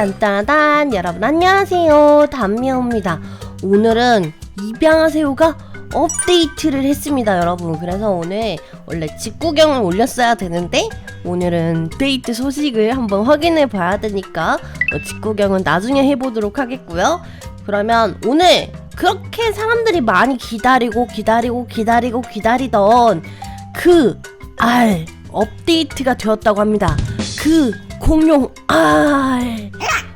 딴따단 여러분 안녕하세요. 담미호입니다. 오늘은 입양하세요가 업데이트를 했습니다 여러분. 그래서 오늘 원래 직구경을 올렸어야 되는데 오늘은 데이트 소식을 한번 확인해 봐야 되니까 어, 직구경은 나중에 해보도록 하겠고요. 그러면 오늘 그렇게 사람들이 많이 기다리고 기다리고 기다리고 기다리던 그 알 업데이트가 되었다고 합니다. 그 공룡 알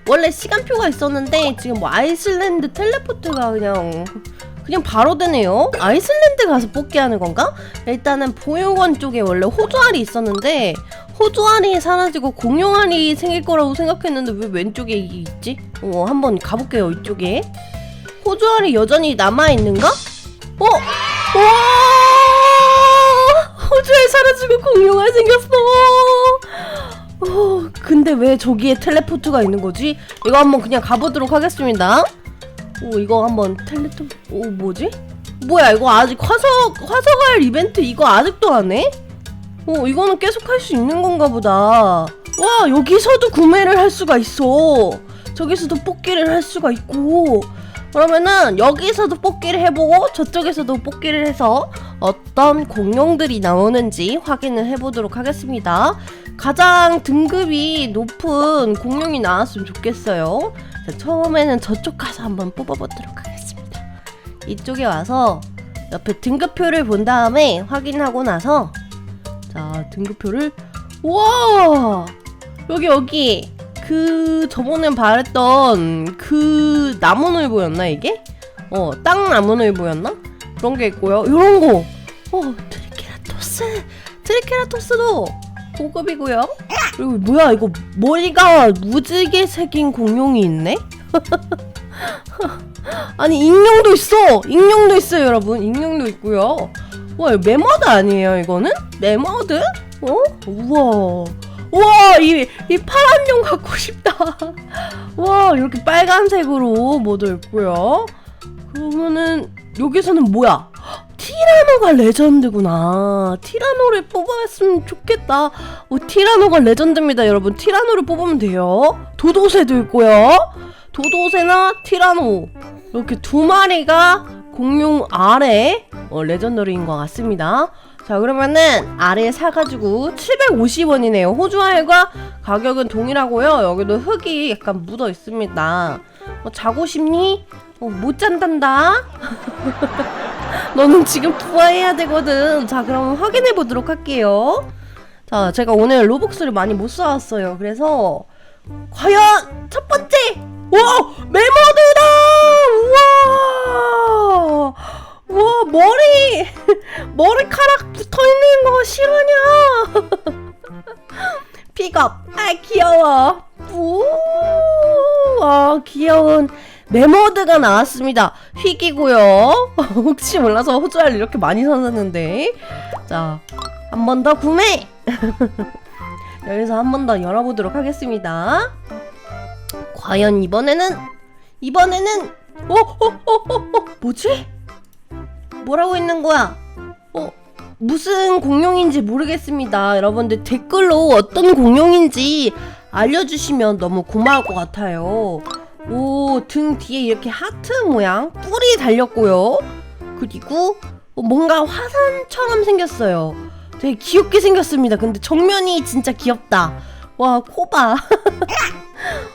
원래 시간표가 있었는데 지금 뭐 아이슬란드 텔레포트가 그냥 그냥 바로 되네요. 아이슬란드 가서 뽑기 하는 건가? 일단은 보육원 쪽에 원래 호주알이 있었는데 호주알이 사라지고 공룡알이 생길 거라고 생각했는데 왜 왼쪽에 이게 있지? 어 한번 가볼게요 이쪽에 호주알이 여전히 남아 있는가? 어? 와 호주알 사라지고 공룡알 생겼어. 어, 근데 왜 저기에 텔레포트가 있는 거지? 이거 한번 그냥 가보도록 하겠습니다. 오, 이거 한번 텔레토, 오, 뭐지? 뭐야, 이거 아직 화석, 화석알 이벤트 이거 아직도 안 해? 어, 이거는 계속 할 수 있는 건가 보다. 와, 여기서도 구매를 할 수가 있어. 저기서도 뽑기를 할 수가 있고. 그러면은 여기서도 뽑기를 해보고 저쪽에서도 뽑기를 해서 어떤 공룡들이 나오는지 확인을 해보도록 하겠습니다. 가장 등급이 높은 공룡이 나왔으면 좋겠어요. 자, 처음에는 저쪽 가서 한번 뽑아보도록 하겠습니다. 이쪽에 와서 옆에 등급표를 본 다음에 확인하고 나서 자 등급표를 와 여기 여기 그 저번에 말했던 그 나무늘보였나 이게? 어 땅 나무늘보였나? 그런 게 있고요. 이런 거. 어 트리케라토스 트리케라토스도 고급이고요. 그리고 뭐야 이거 머리가 무지개 색인 공룡이 있네? 아니 익룡도 있어. 익룡도 있어요 여러분. 익룡도 있고요. 와 메머드 아니에요 이거는? 메머드? 어? 우와. 우와 이, 이 파란 용 갖고 싶다. 와 이렇게 빨간색으로 모두 있고요. 그러면은 여기서는 뭐야? 티라노가 레전드구나. 티라노를 뽑았으면 좋겠다. 오, 티라노가 레전드입니다, 여러분. 티라노를 뽑으면 돼요. 도도새도 있고요. 도도새나 티라노. 이렇게 두 마리가 공룡 아래 어, 레전더리인 것 같습니다. 자, 그러면은 아래 사가지고 750원이네요. 호주 알과 가격은 동일하고요. 여기도 흙이 약간 묻어 있습니다. 어, 자고 싶니? 어, 못 잔단다. 너는 지금 부화해야 되거든. 자, 그럼 확인해 보도록 할게요. 자, 제가 오늘 로복스를 많이 못 쌓았어요. 그래서 과연 첫 번째, 와 메모드다. 우와, 와 머리 머리카 귀여워. 우와 귀여운. 메모드가 나왔습니다. 휙이고요. 혹시 몰라서 호주알 이렇게 많이 사놨는데 자, 한 번 더 구매. 여기서 한 번 더 열어보도록 하겠습니다. 과연 이번에는 이번에는 어, 어, 어, 어, 어, 뭐지? 뭐라고 있는 거야? 어, 무슨 공룡인지 모르겠습니다. 여러분들 댓글로 어떤 공룡인지 알려주시면 너무 고마울 것 같아요. 오, 등 뒤에 이렇게 하트 모양 뿔이 달렸고요. 그리고 뭔가 화산처럼 생겼어요. 되게 귀엽게 생겼습니다. 근데 정면이 진짜 귀엽다. 와, 코봐.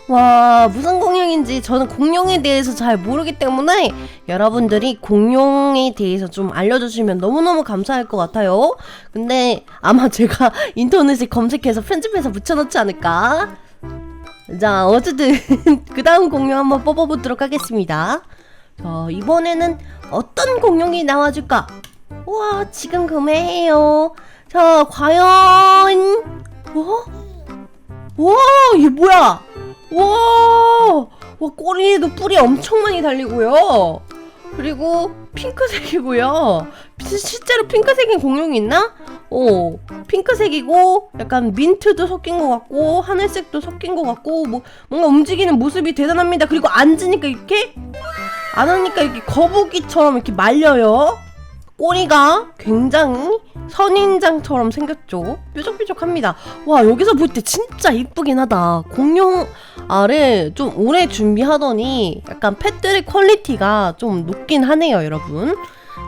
와, 무슨 공룡인지 저는 공룡에 대해서 잘 모르기 때문에 여러분들이 공룡에 대해서 좀 알려주시면 너무너무 감사할 것 같아요. 근데 아마 제가 인터넷에 검색해서 편집해서 붙여놓지 않을까? 자, 어쨌든 그 다음 공룡 한번 뽑아보도록 하겠습니다. 자, 이번에는 어떤 공룡이 나와줄까? 우와, 지금 구매해요. 자, 과연 어? 와, 이게 뭐야? 와, 와 꼬리에도 뿔이 엄청 많이 달리고요. 그리고 핑크색이고요. 시- 실제로 핑크색인 공룡이 있나? 어, 핑크색이고 약간 민트도 섞인 것 같고 하늘색도 섞인 것 같고 뭐 뭔가 움직이는 모습이 대단합니다. 그리고 앉으니까 이렇게 안 하니까 이렇게 거북이처럼 이렇게 말려요. 꼬리가 굉장히 선인장처럼 생겼죠. 뾰족뾰족합니다. 와 여기서 볼 때 진짜 이쁘긴 하다. 공룡 알을 좀 오래 준비하더니 약간 펫들의 퀄리티가 좀 높긴 하네요, 여러분.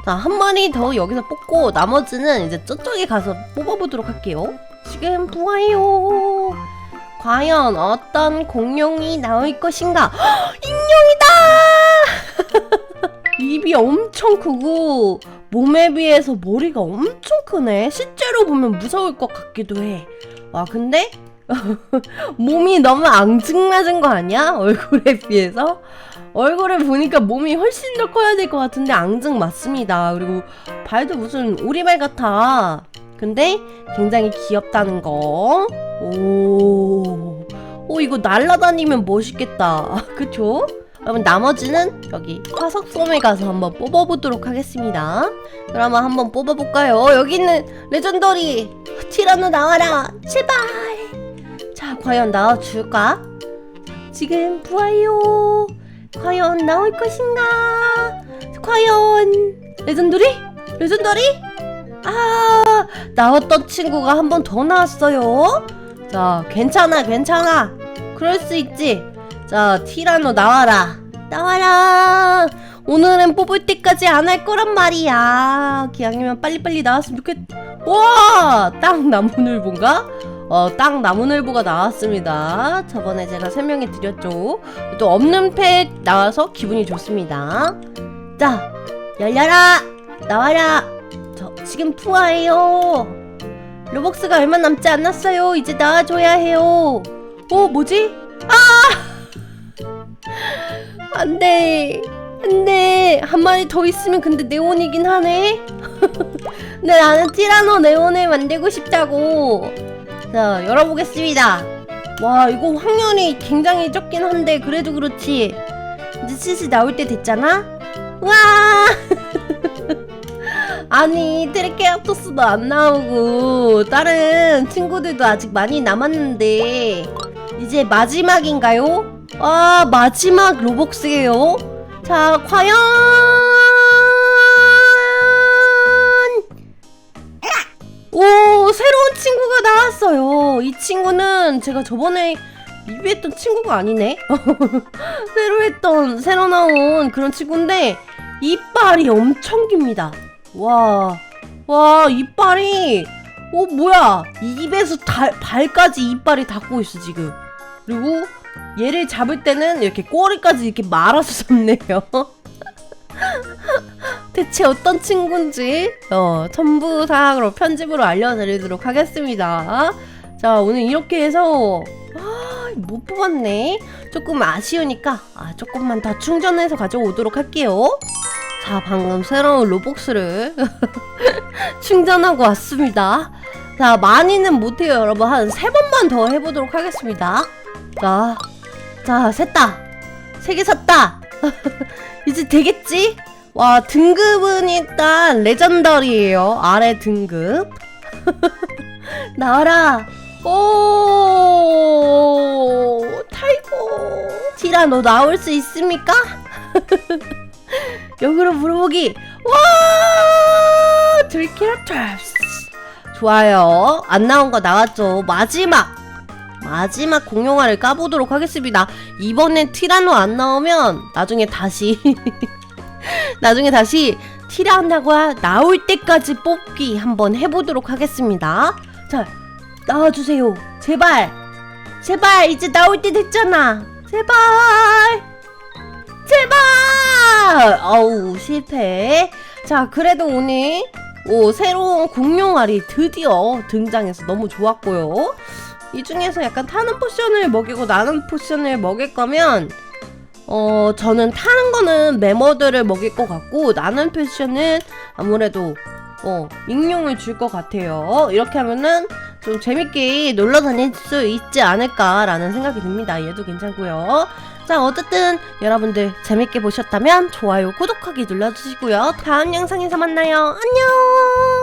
자, 한 마리 더 여기서 뽑고 나머지는 이제 저쪽에 가서 뽑아보도록 할게요. 지금 부와요. 과연 어떤 공룡이 나올 것인가? 헉, 익룡이다! 입이 엄청 크고 몸에 비해서 머리가 엄청 크네. 실제로 보면 무서울 것 같기도 해. 와, 근데 몸이 너무 앙증맞은 거 아니야? 얼굴에 비해서? 얼굴을 보니까 몸이 훨씬 더 커야 될 것 같은데 앙증 맞습니다. 그리고 발도 무슨 오리발 같아. 근데 굉장히 귀엽다는 거. 오. 오, 이거 날라다니면 멋있겠다. 그쵸? 그러면 나머지는 여기 화석섬에 가서 한번 뽑아보도록 하겠습니다. 그러면 한번 뽑아볼까요? 여기 있는 레전더리 티라노 나와라 제발. 자 과연 나와줄까? 지금 부와요. 과연 나올 것인가? 과연 레전더리? 레전더리? 아 나왔던 친구가 한 번 더 나왔어요. 자 괜찮아 괜찮아. 그럴 수 있지. 자, 티라노 나와라. 나와라. 오늘은 뽑을 때까지 안 할 거란 말이야. 기왕이면 빨리빨리 나왔으면 좋겠. 와, 땅 나무늘보인가? 어, 땅 나무늘보가 나왔습니다. 저번에 제가 설명해 드렸죠. 또 없는 펫 나와서 기분이 좋습니다. 자, 열려라. 나와라. 저 지금 푸아예요. 로벅스가 얼마 남지 않았어요. 이제 나와줘야 해요. 어, 뭐지? 안돼. 안돼. 한 마리 더 있으면 근데 네온이긴 하네. 근데 나는 티라노 네온을 만들고 싶다고. 자 열어보겠습니다. 와 이거 확률이 굉장히 적긴 한데 그래도 그렇지. 이제 슬슬 나올 때 됐잖아? 와! 아니 트리케라토스도 안 나오고 다른 친구들도 아직 많이 남았는데 이제 마지막인가요? 아 마지막 로벅스예요. 자 과연 오 새로운 친구가 나왔어요. 이 친구는 제가 저번에 리뷰했던 친구가 아니네. 새로 했던 새로 나온 그런 친구인데 이빨이 엄청 깁니다. 와, 와 이빨이 오 뭐야 입에서 달, 발까지 이빨이 닿고 있어 지금. 그리고 얘를 잡을 때는 이렇게 꼬리까지 이렇게 말아서 잡네요. 대체 어떤 친구인지 어, 첨부 사항으로 편집으로 알려드리도록 하겠습니다. 자 오늘 이렇게 해서 아, 못 뽑았네. 조금 아쉬우니까 아, 조금만 더 충전해서 가져오도록 할게요. 자 방금 새로운 로복스를 충전하고 왔습니다. 자 많이는 못해요 여러분 한 세 번만 더 해보도록 하겠습니다. 자, 자, 샜다. 세 개 샀다. 이제 되겠지? 와, 등급은 일단 레전더리예요. 아래 등급. 나와라. 오, 타이거. 티라, 너 나올 수 있습니까? 역으로 물어보기. 와, 들키라톱스. 좋아요. 안 나온 거 나왔죠. 마지막. 마지막 공룡알을 까보도록 하겠습니다. 이번엔 티라노 안 나오면 나중에 다시 나중에 다시 티라노가 나올 때까지 뽑기 한번 해보도록 하겠습니다. 자, 나와주세요. 제발. 제발 이제 나올 때 됐잖아. 제발. 제발. 어우 실패. 자, 그래도 오늘 오 새로운 공룡알이 드디어 등장해서 너무 좋았고요. 이 중에서 약간 타는 포션을 먹이고 나는 포션을 먹일 거면 어 저는 타는 거는 메머드를 먹일 것 같고 나는 포션은 아무래도 어 익룡을 줄 것 같아요. 이렇게 하면은 좀 재밌게 놀러 다닐 수 있지 않을까라는 생각이 듭니다. 얘도 괜찮고요. 자 어쨌든 여러분들 재밌게 보셨다면 좋아요 구독하기 눌러주시고요. 다음 영상에서 만나요. 안녕.